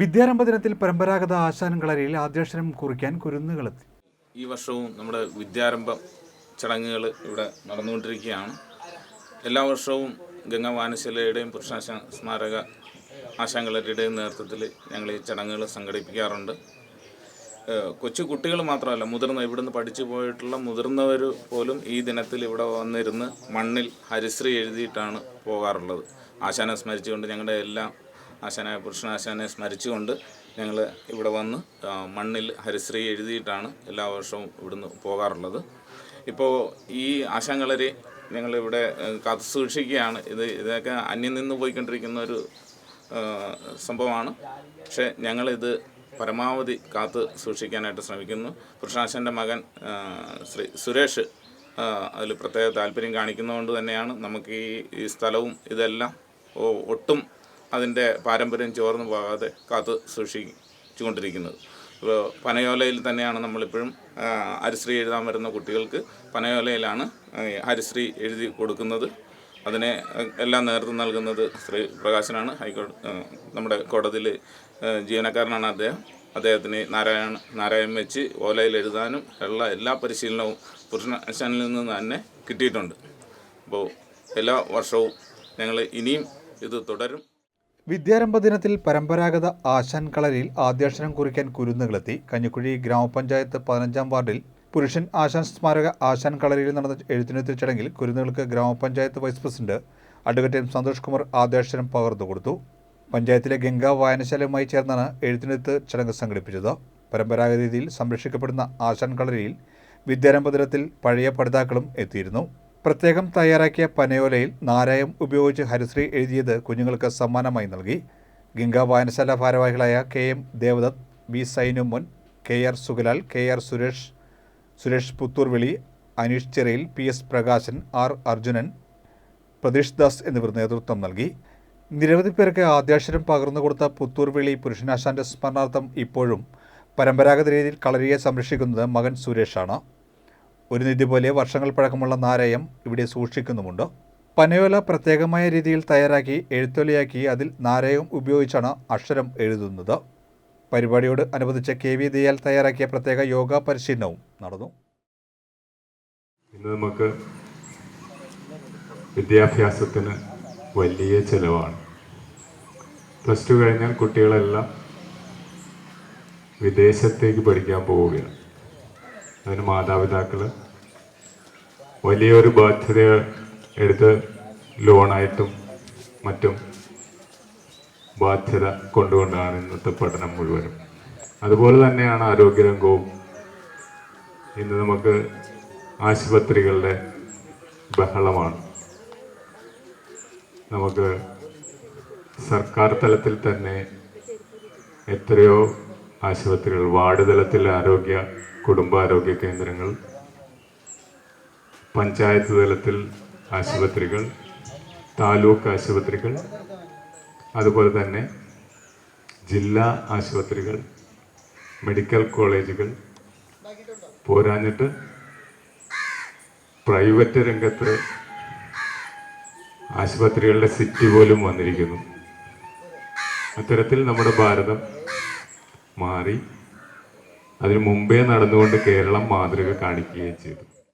വിദ്യാരംഭ ദിനത്തിൽ പരമ്പരാഗത ആശാനം കളരിയിൽ ആദ്യാക്ഷരം കുറിക്കാൻ കുരുന്നുകളെത്തി. ഈ വർഷവും നമ്മുടെ വിദ്യാരംഭ ചടങ്ങുകൾ ഇവിടെ നടന്നുകൊണ്ടിരിക്കുകയാണ്. എല്ലാ വർഷവും ഗംഗാ വാനശലയുടെയും പുരുഷാശ സ്മാരക ആശാങ്കളരിയുടെയും നേതൃത്വത്തിൽ ഞങ്ങൾ ഈ ചടങ്ങുകൾ സംഘടിപ്പിക്കാറുണ്ട്. കൊച്ചു കുട്ടികൾ മാത്രമല്ല മുതിർന്ന ഇവിടുന്ന് പഠിച്ചു പോയിട്ടുള്ള മുതിർന്നവർ പോലും ഈ ദിനത്തിൽ ഇവിടെ വന്നിരുന്ന് മണ്ണിൽ ഹരിശ്രീ എഴുതിയിട്ടാണ് പോകാറുള്ളത്. ആശാനെ സ്മരിച്ചുകൊണ്ട് ഞങ്ങളുടെ എല്ലാ ആശാനായ പുരുഷനാശാനെ സ്മരിച്ചുകൊണ്ട് ഞങ്ങൾ ഇവിടെ വന്ന് മണ്ണിൽ ഹരിശ്രീ എഴുതിയിട്ടാണ് എല്ലാ വർഷവും ഇവിടുന്ന് പോകാറുള്ളത്. ഇപ്പോൾ ഈ ആശാങ്കളരി ഞങ്ങളിവിടെ കാത്തു സൂക്ഷിക്കുകയാണ്. ഇത് ഇതൊക്കെ അന്യം നിന്ന് പോയിക്കൊണ്ടിരിക്കുന്ന ഒരു സംഭവമാണ്. പക്ഷേ ഞങ്ങളിത് പരമാവധി കാത്ത് സൂക്ഷിക്കാനായിട്ട് ശ്രമിക്കുന്നു. പുരുഷനാശന്റെ മകൻ ശ്രീ സുരേഷ് അതിൽ പ്രത്യേക താല്പര്യം കാണിക്കുന്നതുകൊണ്ട് തന്നെയാണ് നമുക്ക് ഈ സ്ഥലവും ഇതെല്ലാം ഒട്ടും അതിന്റെ പാരമ്പര്യം ചോർന്നു പോകാതെ കാത്ത് സൂക്ഷിച്ചുകൊണ്ടിരിക്കുന്നത്. ഇപ്പോൾ പനയോലയിൽ തന്നെയാണ് നമ്മളിപ്പോഴും ഹരിശ്രീ എഴുതാൻ വരുന്ന കുട്ടികൾക്ക് പനയോലയിലാണ് ഹരിശ്രീ എഴുതി കൊടുക്കുന്നത്. അതിനെ എല്ലാം നേതൃത്വം നൽകുന്നത് ശ്രീ പ്രകാശനാണ്. ഹൈക്കോടതി നമ്മുടെ കോടതിയിൽ ജീവനക്കാരനാണ് അദ്ദേഹം. അദ്ദേഹത്തിന് നാരായണ നാരായൺ വെച്ച് ഓലയിൽ എഴുതാനും ഉള്ള എല്ലാ പരിശീലനവും പുരുഷനിൽ നിന്ന് തന്നെ കിട്ടിയിട്ടുണ്ട്. അപ്പോൾ എല്ലാ വർഷവും ഞങ്ങൾ ഇനിയും ഇത് തുടരും. വിദ്യാരംഭ ദിനത്തിൽ പരമ്പരാഗത ആശാൻ കളരിയിൽ ആദ്യാക്ഷരം കുറിക്കാൻ കുരുന്നുകളെത്തി. കഞ്ഞിക്കുഴി ഗ്രാമപഞ്ചായത്ത് പതിനഞ്ചാം വാർഡിൽ പുരുഷൻ ആശാൻ സ്മാരക ആശാൻ കളരിയിൽ നടന്ന എഴുത്തിനെത്തിയ ചടങ്ങിൽ കുരുന്നുകൾക്ക് ഗ്രാമപഞ്ചായത്ത് vice president advocate M Santhosh Kumar ആദ്യാക്ഷരം പകർന്നു കൊടുത്തു. പഞ്ചായത്തിലെ ഗംഗാ വായനശാലയുമായി ചേർന്നാണ് എഴുത്തിനെത്ത് ചടങ്ങ് സംഘടിപ്പിച്ചത്. പരമ്പരാഗത രീതിയിൽ സംരക്ഷിക്കപ്പെടുന്ന ആശാൻ കളരിയിൽ വിദ്യാരംഭ ദിനത്തിൽ പഴയ പഠിതാക്കളും എത്തിയിരുന്നു. പ്രത്യേകം തയ്യാറാക്കിയ പനയോലയിൽ നാരായം ഉപയോഗിച്ച് ഹരിശ്രീ എഴുതിയത് കുഞ്ഞുങ്ങൾക്ക് സമ്മാനമായി നൽകി. ഗംഗാ വായനശാല ഭാരവാഹികളായ K M Devadath B Sainumon K R Sugalal K R Suresh Suresh Puthoorvila Aneesh Cheriyil P S Prakashan R Arjunan Pratheesh Das എന്നിവർ നേതൃത്വം നൽകി. നിരവധി പേർക്ക് ആദ്യാക്ഷരം പകർന്നു കൊടുത്ത പുത്തൂർവിളി പുരുഷനാശാന്റെ സ്മരണാർത്ഥം ഇപ്പോഴും പരമ്പരാഗത രീതിയിൽ കളരിയെ സംരക്ഷിക്കുന്നത് മകൻ സുരേഷാണ്. ഒരു നിധി പോലെ വർഷങ്ങൾ പഴക്കമുള്ള നാരയം ഇവിടെ സൂക്ഷിക്കുന്നുമുണ്ട്. പനയോല പ്രത്യേകമായ രീതിയിൽ തയ്യാറാക്കി എഴുത്തൊലിയാക്കി അതിൽ നാരയം ഉപയോഗിച്ചാണ് അക്ഷരം എഴുതുന്നത്. പരിപാടിയോട് അനുബന്ധിച്ച് കെ വി ദയാൽ തയ്യാറാക്കിയ പ്രത്യേക യോഗ പരിശീലനവും നടന്നു. ഇന്ന് നമുക്ക് വിദ്യാഭ്യാസത്തിന് വലിയ ചിലവാണ്. പ്ലസ് ടു കഴിഞ്ഞാൽ കുട്ടികളെല്ലാം വിദേശത്തേക്ക് പഠിക്കാൻ പോവുകയാണ്. അതിന് മാതാപിതാക്കൾ വലിയൊരു ബാധ്യത എടുത്ത് ലോണായിട്ടും മറ്റും ബാധ്യത കൊണ്ടുകൊണ്ടാണ് ഇന്നത്തെ പഠനം മുഴുവനും. അതുപോലെ തന്നെയാണ് ആരോഗ്യരംഗവും. ഇന്ന് നമുക്ക് ആശുപത്രികളുടെ ബഹളമാണ്. നമുക്ക് സർക്കാർ തലത്തിൽ തന്നെ എത്രയോ ആശുപത്രികൾ വാർഡ് തലത്തിൽ ആരോഗ്യ കുടുംബാരോഗ്യ കേന്ദ്രങ്ങൾ പഞ്ചായത്ത് തലത്തിൽ ആശുപത്രികൾ താലൂക്ക് ആശുപത്രികൾ അതുപോലെ തന്നെ ജില്ലാ ആശുപത്രികൾ മെഡിക്കൽ കോളേജുകൾ പോരാഞ്ഞിട്ട് പ്രൈവറ്റ് രംഗത്ത് ആശുപത്രികളുടെ സിറ്റി പോലും വന്നിരിക്കുന്നു. അത്തരത്തിൽ നമ്മുടെ ഭാരതം മാറി. അതിനു മുമ്പേ നടന്നുകൊണ്ട് കേരളം മാതൃക കാണിക്കുകയും ചെയ്തു.